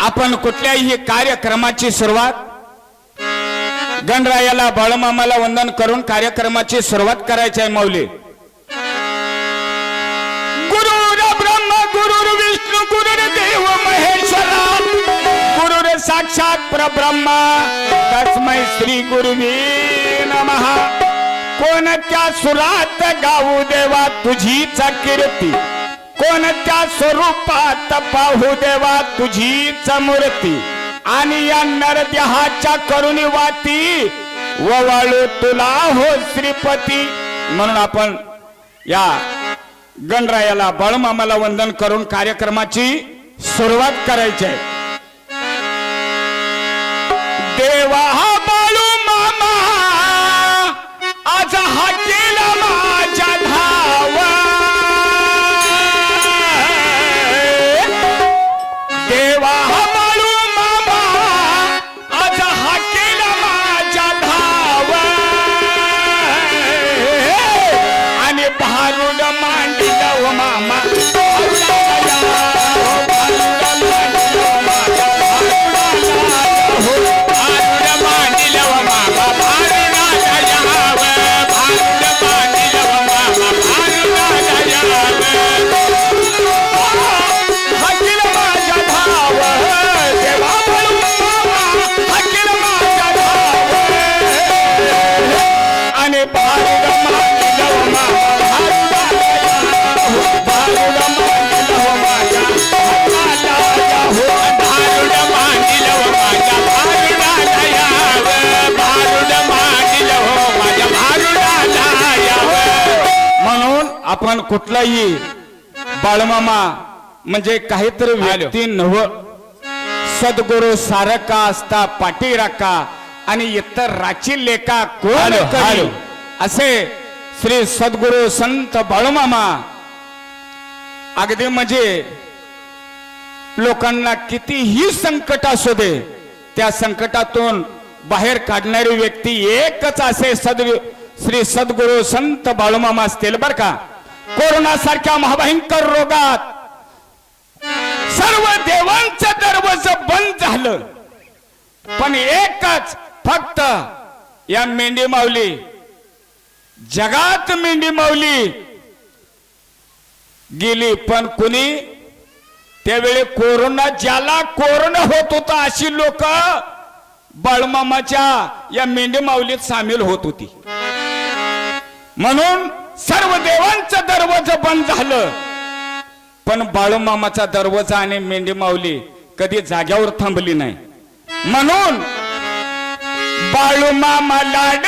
आपण कुठल्याही कार्यक्रमाची सुरुवात गणरायाला बाळमामाला वंदन करून कार्यक्रमाची सुरुवात करायची आहे माऊली. गुरुर ब्रह्म गुरुर विष्णू गुरुर देव महेश्वरा. गुरुर साक्षात परब्रह्मा. तस्मै श्री गुरुवी नमः. कोणत्या सुरात गाऊ देवा तुझीच कीर्ती? कोणत्या स्वरूपात पाहू देवा तुझीच मूर्ती आणि या नरदेहाच्या करुणी वाती ववाळू तुला हो श्रीपती. म्हणून आपण या गणरायाला बळमामाला वंदन करून कार्यक्रमाची सुरुवात करायची आहे. देवा My. आपण कुठलाही बाळमामा म्हणजे काहीतरी व्यक्ती नव सद्गुरु सारका असता पाठी राका आणि इतर राची लेखा कोण. असे श्री सद्गुरु संत बाळूमामा. अगदी म्हणजे लोकांना कितीही संकट असू दे त्या संकटातून बाहेर काढणारी व्यक्ती एकच असे सद श्री सद्गुरु संत बाळूमामा असतील बर का. कोरोना सारख्या महाभयंकर रोगात सर्व देवांचं दरवाज बंद झालं. पण एकच फक्त या मेंढी माऊली जगात मेंढी माऊली गेली पण कुणी? त्यावेळी कोरोना ज्याला कोरोना होत होता अशी लोक बाळमामाच्या या मेंढी माऊलीत सामील होत होती. म्हणून सर्व देवांचं दरवाजा बंद झालं. पण बाळूमामाचा दरवाजा आणि मेंढी माऊली कधी जाग्यावर थांबली नाही. म्हणून बाळूमामा लाड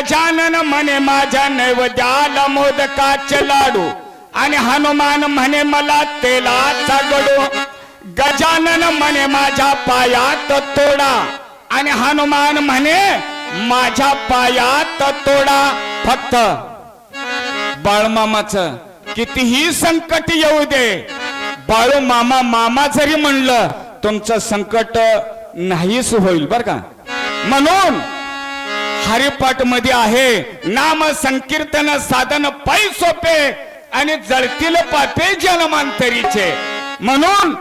गजानन म्हणे माझ्या नैवद्याला मोदकाचे लाडू. आणि हनुमान म्हणे मला तेलाचा गडू. गजानन म्हणे माझ्या पायात तोडा. आणि हनुमान म्हणे माझ्या पायात तोडा. फक्त बाळमामाच कितीही संकट येऊ दे बाळू मामा मामा जरी म्हणलं तुमचं संकट नाहीच होईल बर का? म्हणून हरिपाठमध्ये आहे. नाम संकीर्तन साधन पायी सोपे आणि जळतील पापे जन्मांतरीचे. म्हणून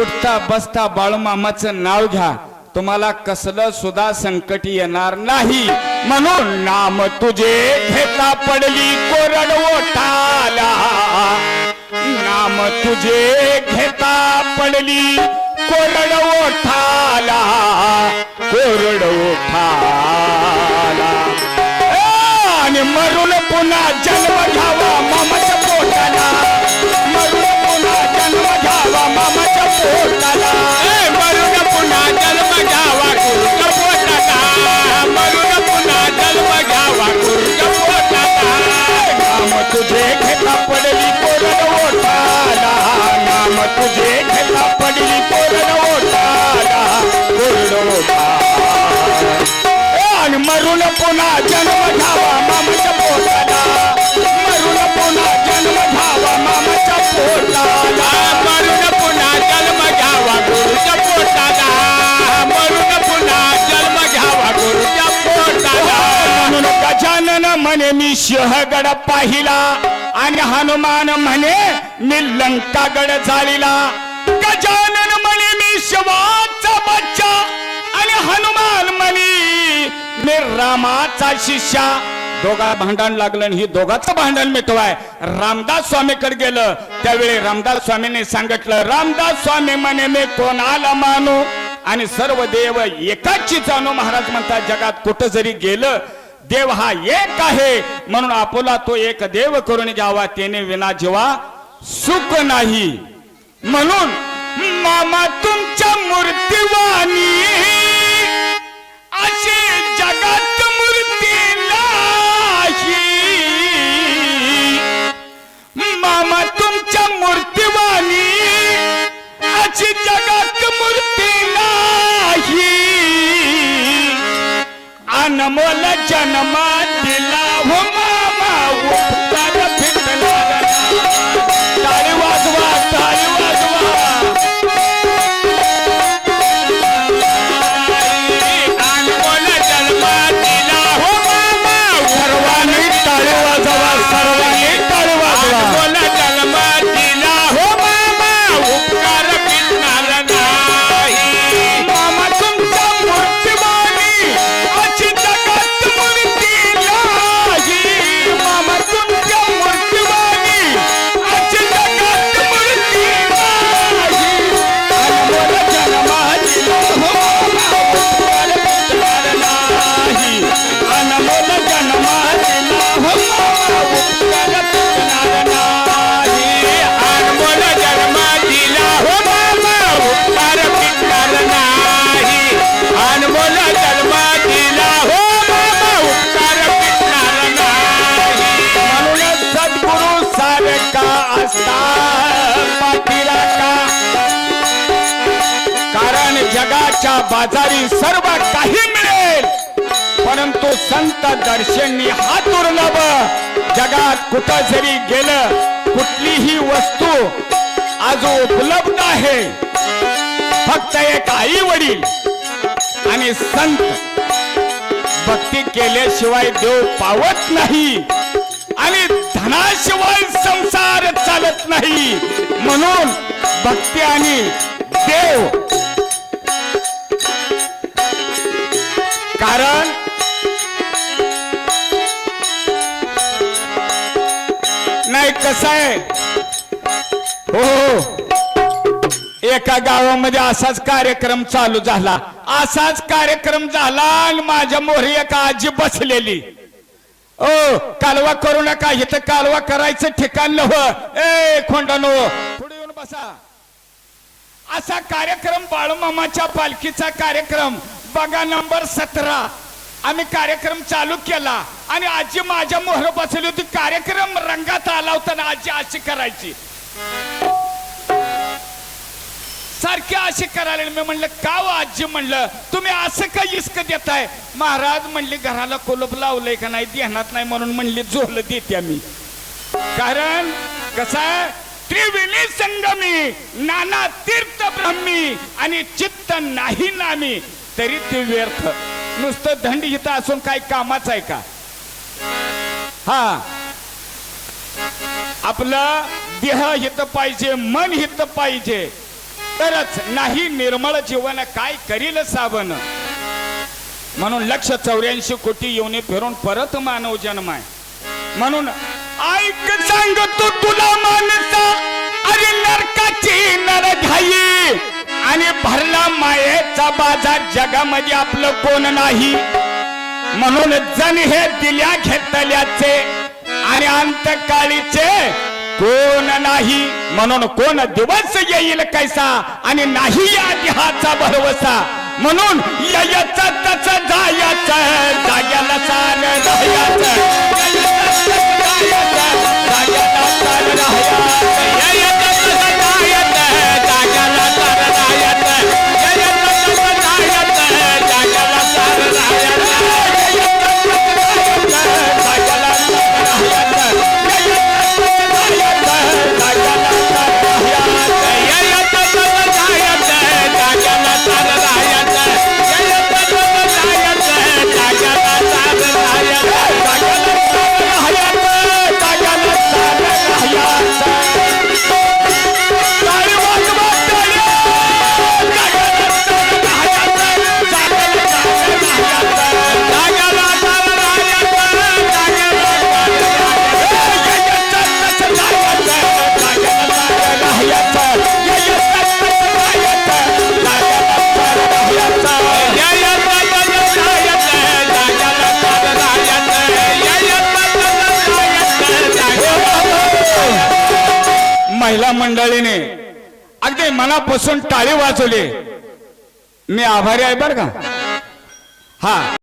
उठता बसता बाळूमामाचं नाव घ्या. तुम्हाला कसलं सुद्धा संकट येणार नाही. म्हणून नाम तुझे घेता पडली कोरड ओठाला. नाम तुझे घेता पडली कोरड ओठाला. कोरड ओठाला. पुन्हा जन्म घ्यावा मामाच्या पोटाला. मरून पुन्हा जन्म घ्यावा मामाच्या पोटाला. मरून पुन्हा जन्म घ्यावा मरून पुन्हा जन्म नाम तुझे घेता पडली ओठाला नाम तुझे घेता पडली कोरड ओठाला ए, आणि मरून पुन्हा जन्म घ्यावा. मी सिंहगड पाहिला आणि हनुमान म्हणे मी लंकागड झालीला. गजानन म्हणे मी शिवाचा बच्चा. आणि हनुमान म्हणे मी रामाचा शिष्या. दोघा भांडण लागलं आणि ही दोघाचं भांडण मिटवाय. रामदास स्वामीकडे गेलं. त्यावेळी रामदास स्वामीने सांगितलं रामदास स्वामी म्हणे मी कोणाला मानू? आणि सर्व देव एकाची जाणू महाराज म्हणतात जगात कुठं जरी गेलं देव हा एक आहे. म्हणून आपोला तो एक देव करून घ्यावा. त्याने विना जीवा सुख नाही. म्हणून मामा तुमच्या मूर्तीवान बाजारी सर्व काही मिळेल. परंतु संत दर्शनी हा दुर्लभ जगात कुठं जरी गेलं कुठलीही वस्तू आज उपलब्ध आहे. फक्त एक आई वडील आणि संत. भक्ती केल्याशिवाय देव पावत नाही आणि धनाशिवाय संसार चालत नाही. म्हणून भक्ती आणि देव कसं आहे? हो, हो हो एका गावामध्ये असाच कार्यक्रम चालू झाला. असाच कार्यक्रम झाला आणि माझ्या मोहरी एका आजी बसलेली. ओ कालवा करू नका इथं कालवा करायचं ठिकाण नव ए खोंडानो पुढे येऊन बसा. असा कार्यक्रम बाळूमामाच्या पालखीचा कार्यक्रम. बघा नंबर सतरा. आम्ही कार्यक्रम चालू केला आणि आजी माझ्या मोहर बसली होती. कार्यक्रम रंगात आला होता ना आजी अशी करायची. सारखी अशी करायला मी म्हणलं का हो आजी? म्हणलं तुम्ही असं का इस्क देताय? महाराज म्हणले घराला कोलप लावलंय का नाही? ध्यानात नाही म्हणून म्हणले झोल देते मी कारण कसं आहे? त्रिवेणी संगमी नाना तीर्थ ब्रह्मी आणि चित्त नाही नामी तरी ते व्यर्थ. नुसतं दंड इथं असून काही कामाचं आहे का? हा. आपलं देह हित पाहिजे मन हित पाहिजे. तरच नाही निर्मळ जीवन काय करील सावन म्हणून लक्ष चौऱ्याऐंशी कोटी येऊन फिरून परत मानव जन्म आहे. म्हणून ऐक सांगतो तुला मानसा अरे नरकाची नर घाई आणि भरला मायेचा बाजार जगामध्ये आपलं कोण नाही. म्हणून जण हे दिल्या घेतल्याचे आणि अंतकाळीचे कोण नाही. म्हणून कोण दिवस येईल कैसा आणि नाही या देहाचा भरवसा. म्हणून यायचं तच जायचं जायला सार जायचं. महिला मंडळीने अगदी मनापासून टाळी वाजवली. मी आभारी आहे बरं का? हा.